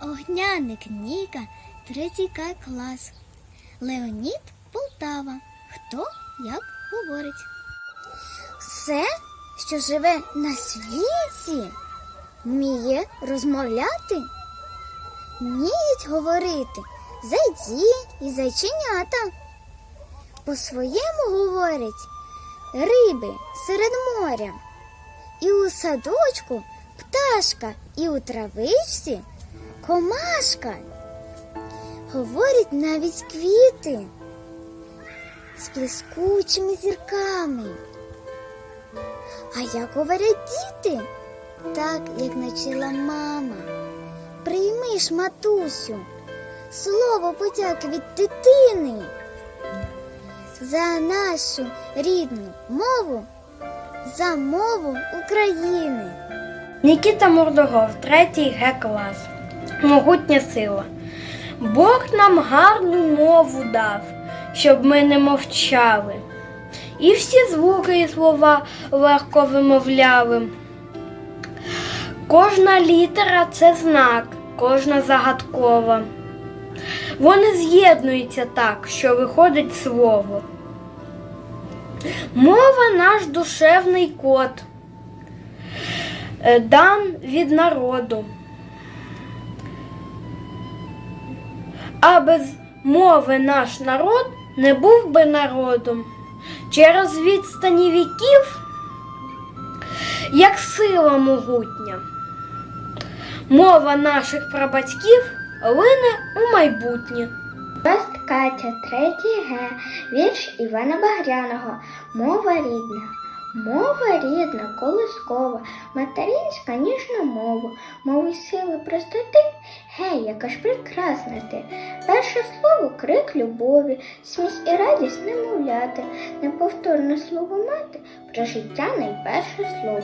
Огняник Ніка, третій К клас. Леонід Полтава. Хто як говорить? Все, що живе на світі, вміє розмовляти, вміють говорити зайці і зайченята. По-своєму говорять риби серед моря. І у садочку пташка, і у травичці комашка. Говорять навіть квіти з блискучими зірками. А як говорять діти? Так, як навчила мама. Прийми ж, матусю, слово подяки від дитини за нашу рідну мову, за мову України. Нікіта Мордогов, третій Г клас. Могутня сила. Бог нам гарну мову дав, щоб ми не мовчали. І всі звуки і слова легко вимовляли. Кожна літера це знак, кожна загадкова. Вони з'єднуються так, що виходить слово. Мова наш душевний код е, дан від народу. А без мови наш народ не був би народом. Через відстані віків, як сила могутня. Мова наших прабатьків лине у майбутнє. Раст Катя, третій Г, вірш Івана Багряного. Мова рідна. Мова рідна, колискова, материнська ніжна мова, мови сили простоти, гей, яка ж прекрасна ти. Перше слово крик любові, сміх і радість немовляти, неповторне слово мати, про життя найперше слово.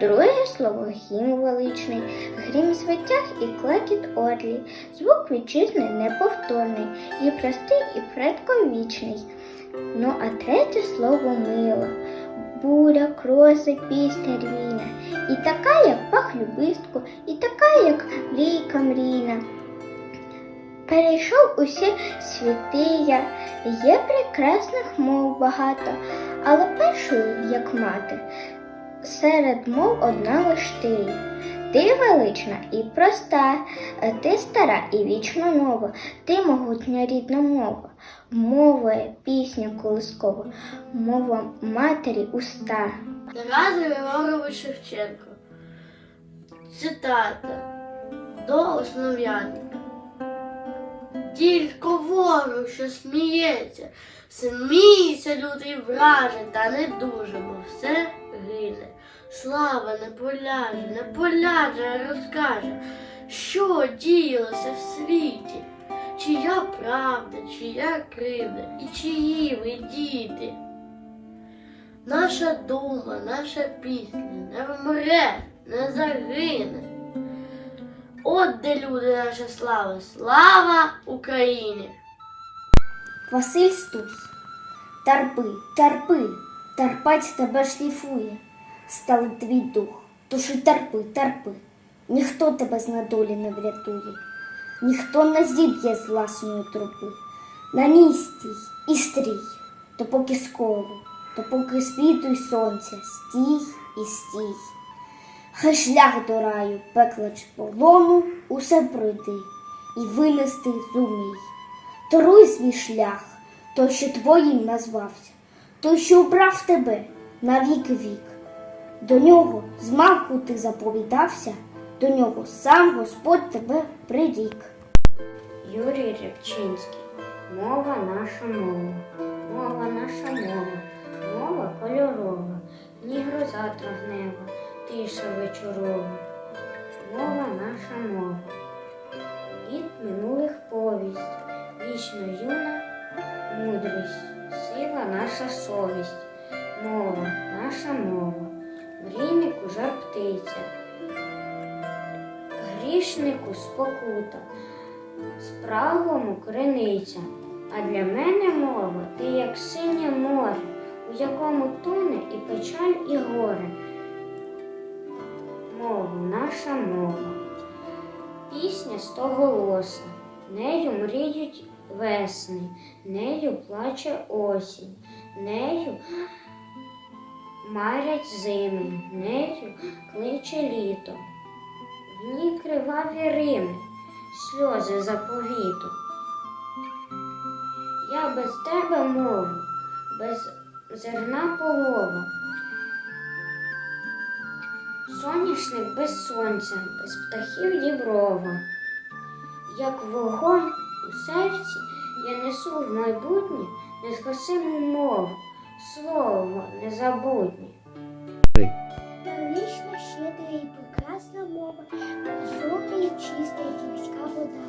Друге слово гімн величний, грім звитяг і клекіт орлі, звук вітчизни неповторний, і простий, і предковічний. Ну а третє слово мило, буря, кроси, пісня рвіна, і така, як пах любистку, і така, як мрійка мрійна. Перейшов усі світи я, є прекрасних мов багато, але першою, як мати, серед мов одна лиш ти. Ти велична і проста, ти стара і вічно нова, ти могутня рідна мова, мова пісня колискова, мова матері уста. Тарас Григорович Шевченко. Цитата до основ'яника. Тільки ворог, що сміється, сміється лютий враже, та не дуже, бо все. Слава не поляже, не поляже, розкаже, що діялося в світі, чия правда, чия кривда, і чиї ви діти. Наша дума, наша пісня не вмре, не загине. От де люди наша слава, слава Україні! Василь Стус. Тарпи, тарпи, тарпать тебе шліфує, стали твій дух, тож і терпи, терпи. Ніхто тебе з недолі не врятує, ніхто не зіб'є з власної трупи. На ній стій і стрій, то допоки сколу, допоки світу й сонця, стій і стій. Хай шлях до раю, пекла чи полону, усе пройди і винести зумій. Торуй свій шлях, той, що твоїм назвався, той, що обрав тебе на вік вік. До нього змалку ти заповідався, до нього сам Господь тебе прирік. Юрій Рябчинський. Мова наша мова, мова наша мова, мова кольорова, ні гроза травнева, тиша вечорова. Мова наша мова. Від минулих повість, вічно юна мудрість, сила наша совість, мова наша мова, мрійнику жар птиця, грішнику спокута спраглому криниця. А для мене мова ти як синє море, у якому тоне і печаль, і горе. Мова, наша мова. Пісня стоголосна, нею мріють весни, нею плаче осінь, нею марять зими, нею кличе літо. В ній криваві рими, сльози заповіту. Я без тебе мову, без зерна полова. Соняшник без сонця, без птахів діброва. Як вогонь у серці я несу в майбутнє незгасиму мову, слово незабутнє. Велична, щедра і прекрасна мова, висока і чиста, як міська вода.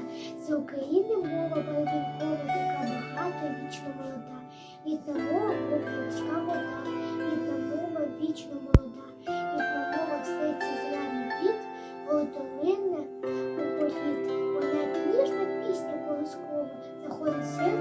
З України мова поєдинкова, така багата, вічно молода. Рідна мова, мов міська вода, рідна мова вічно молода. Рідна мова в серці зряний квіт, голодоминне у політ. Вона ніжна пісня колискова, заходить серце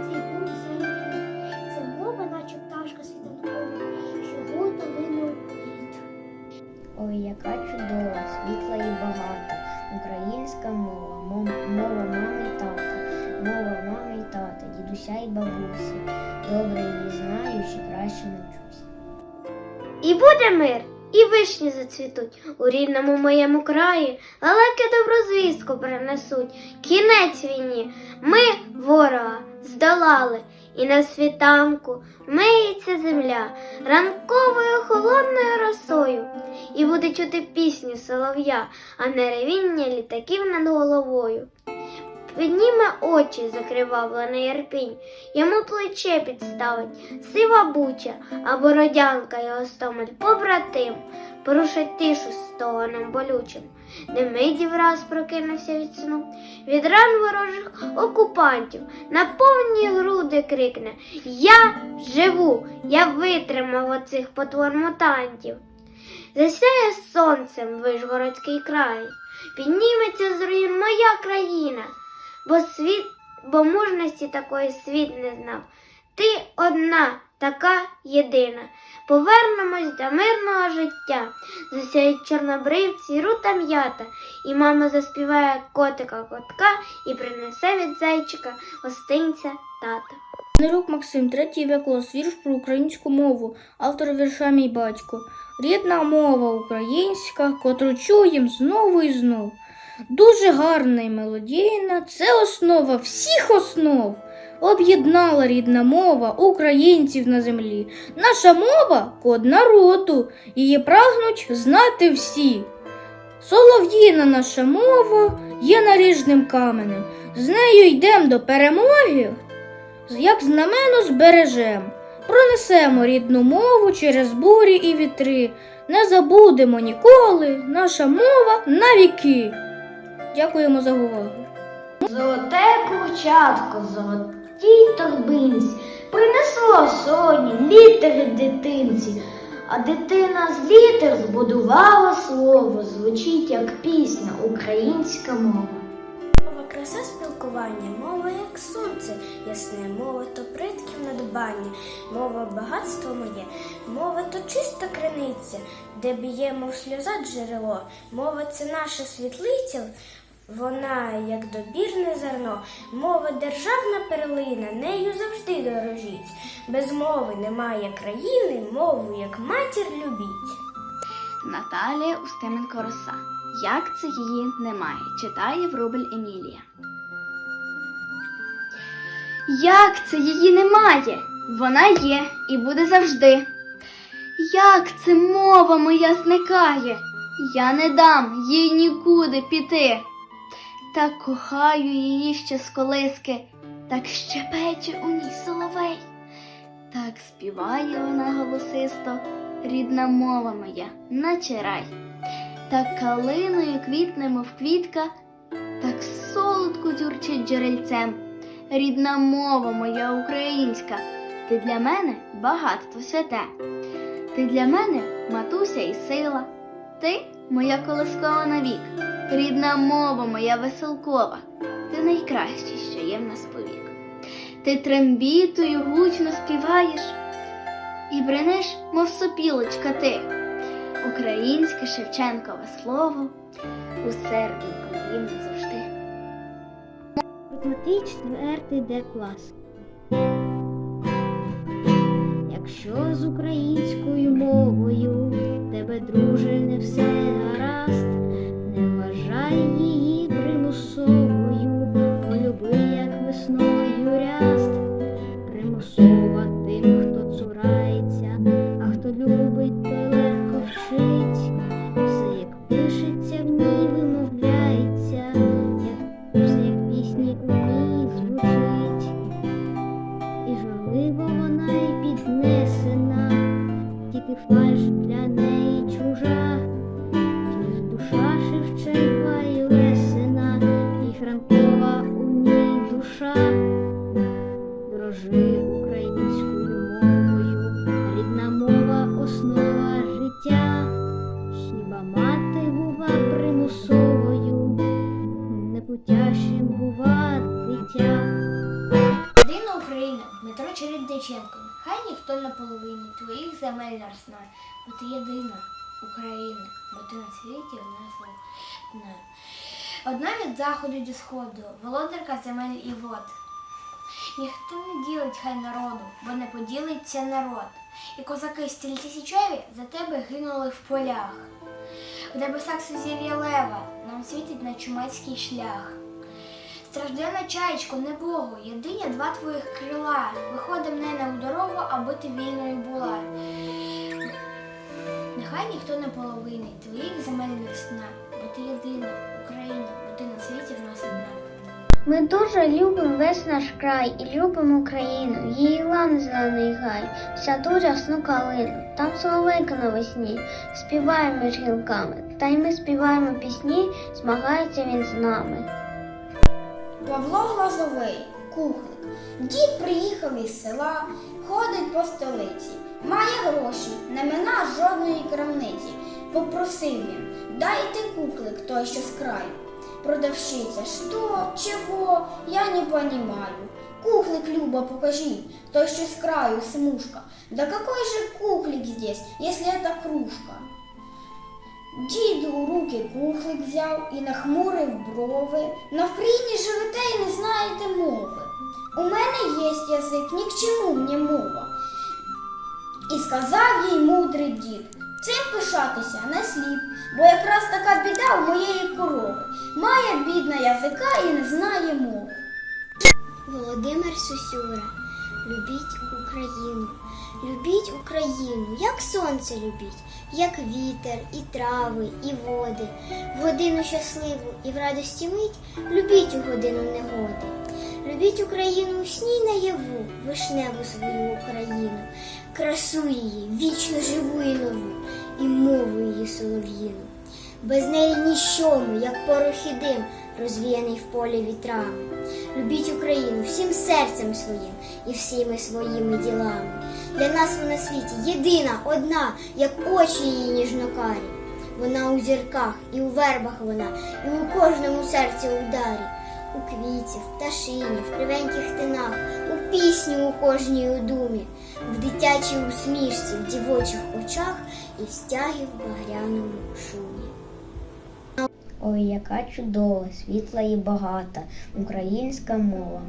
буде мир, і вишні зацвітуть у рідному моєму краї, лелеки доброзвістку принесуть. Кінець війні, ми ворога здолали, і на світанку миється земля ранковою холодною росою, і буде чути пісню солов'я, а не ревіння літаків над головою. Підніме очі закривавлений Ірпінь, йому плече підставить сива буча, а бородянка його стомель побратим, порушить тишу стогоном болючим. Демидів раз прокинувся від сну, від ран ворожих окупантів, на повні груди крикне. Я живу, я витримав оцих потвор мутантів. Засяє сонцем вишгородський край, підніметься з руїн моя країна бо світ, бо мужності такої світ не знав. Ти одна, така єдина. Повернемось до мирного життя. Засяють чорнобривці, рута м'ята, і мама заспіває котика котка і принесе від зайчика гостинця тата. Нерук Максим, третій В клас, вірш про українську мову, автор вірша мій батько. Рідна мова українська, котру чуєм знову і знов. Дуже гарна і мелодійна, це основа всіх основ. Об'єднала рідна мова українців на землі. Наша мова код народу, її прагнуть знати всі. Солов'їна наша мова є наріжним каменем. З нею йдем до перемоги, як знамено збережем. Пронесемо рідну мову через бурі і вітри. Не забудемо ніколи наша мова на віки. Дякуємо за увагу. Золоте курчатко, золотій торбинці, принесло сьогодні літери дитинці, а дитина з літер збудувала слово, звучить як пісня, українська мова. Мова краса спілкування, мова як сонце, ясне, мова то предків надбання, мова багатство моє, мова то чиста криниця, де б'є, мов сльоза джерело, мова це наша світлиця, вона як добірне зерно, мова державна перлина, нею завжди дорожіть. Без мови немає країни, мову як матір любіть. Наталія Устименко Роса. Як це її немає? Читає Врубель Емілія. Як це її немає? Вона є і буде завжди. Як це мова моя зникає? Я не дам їй нікуди піти. Так кохаю її ще з колиски, так щепече у ній соловей. Так співає вона голосисто, рідна мова моя, наче рай. Так калиною квітне, мов квітка, так солодко дзюрчить джерельцем. Рідна мова моя українська, ти для мене багатство святе. Ти для мене матуся і сила, ти моя колискова навік, рідна мова моя веселкова, ти найкраще, що є в нас повік. Ти трембітою гучно співаєш і бренеш, мов сопілочка ти. українське Шевченкове слово у серденьку моїм завжди. Матвій четвертий Д клас. Якщо з українською мовою тебе, друже, не все тільки не бо ти єдина Україна, бо ти на світі одна одна. Одна від заходу до сходу, володарка земель і вод. Ніхто не ділить хай народу, бо не поділиться народ. І козаки стільтисячові за тебе гинули в полях. В небесах сузір'я лева нам світить на чумацький шлях. Страждена чаєчко, не Богу, єдині два твоїх крила. Виходи мене у дорогу, аби ти вільною була. Нехай ніхто не половинить твоїх земель весна, бо ти єдина Україна, бо ти на світі в нас одна. Ми дуже любимо весь наш край і любимо Україну, її лан зелений гай, саду рясну калину, там соловейка навесні, співає між гілками, та й ми співаємо пісні, змагається він з нами. Павло Глазовий, кухник. Дід приїхав із села, ходить по столиці, має гроші, не мина жодної крамниці. Попросив він, дайте кухлик той, що з краю. Продавщиця, що, чого, я не понимаю. Кухлик, Люба, покажи, той, що з краю, смушка. Да какой же кухлик здесь, если это кружка? Дід у руки кухлик взяв і нахмурив брови. На вкраїні живете і не знаєте мови. У мене є язик, ні к чому мені мова. І сказав їй мудрий дід, цим пишатися не слід, бо якраз така біда у моєї корови. Має бідна язика і не знає мови. Володимир Сусюра, любіть Україну, любіть Україну, як сонце любіть, як вітер, і трави, і води. В годину щасливу і в радості мить любіть у годину негоди. Любіть Україну у сні наяву, вишневу свою Україну, красу її, вічно живу і нову, і мову її солов'їну. Без неї ніщо як порох і дим, розвіяний в полі вітрами. Любіть Україну всім серцем своїм і всіми своїми ділами. Для нас вона світі єдина, одна, як очі її ніжнокарі. Вона у зірках, і у вербах вона, і у кожному серці ударі, у квіті, в пташині, в кривеньких тинах, у пісні у кожній у думі, в дитячій усмішці, в дівочих очах і в стягі в багряному шумі. Ой, яка чудова, світла і багата, українська мова,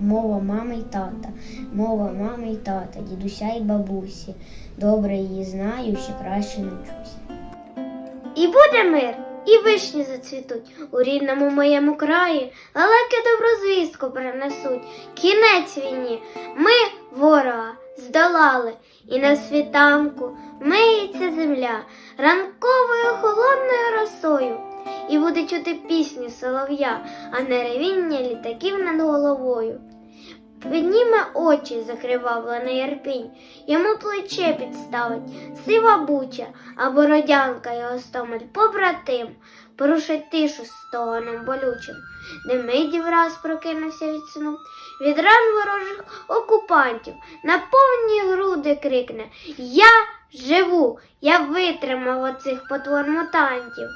мова мами й тата, мова мами й тата, дідуся й бабусі. Добре її знаю, ще краще навчуся. І буде мир, і вишні зацвітуть у рідному моєму краї, лелеки доброзвістку принесуть. Кінець війні, ми ворога здолали, і на світанку миється земля ранковою холодною росою. І буде чути пісню солов'я, а не ревіння літаків над головою. Підніме очі закривавлений ярпінь, йому плече підставить сива буча, а бородянка його стомель побратим, порушить тишу стогоном болючим, Демидів раз прокинувся від сну, від ран ворожих окупантів, на повні груди крикне. Я живу, я витримав оцих потвор-мутантів.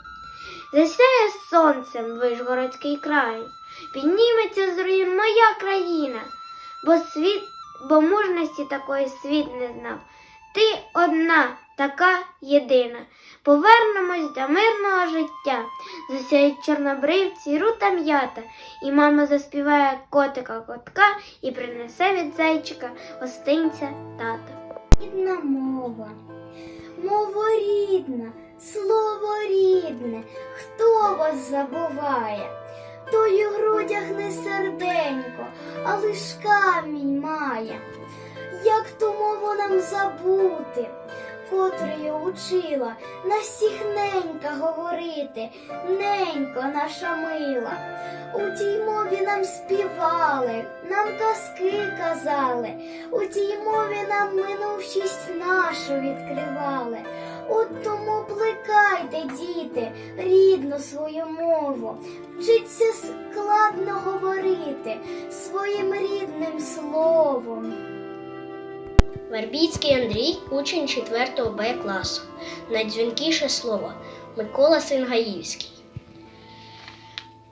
Засяє сонцем вишгородський край, підніметься з руїн моя країна, бо світ, бо мужності такої світ не знав. Ти одна, така єдина. Повернемось до мирного життя. Засяють чорнобривці, рута м'ята, і мама заспіває котика котка і принесе від зайчика гостинця тата. Рідна мова, мова рідна, слово рідне, хто вас забуває? Той у грудях не серденько, а лиш камінь має. Як ту мову нам забути, котрою учила на всіх ненька говорити, ненько наша мила. У тій мові нам співали, нам казки казали, у тій мові нам минувшість нашу відкривали. От тому плекайте, діти, рідну свою мову, вчиться складно говорити своїм рідним словом. Вербіцький Андрій, учень 4 Б класу. Найдзвінкіше слово Микола Сингаївський.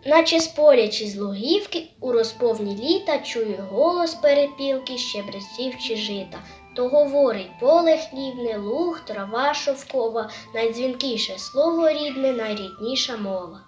Наче спорячи з лугівки, у розповні літа чую голос перепілки щебрецівчі жита. То говорить поле хлібне, луг, трава шовкова, найдзвінкіше слово рідне, найрідніша мова.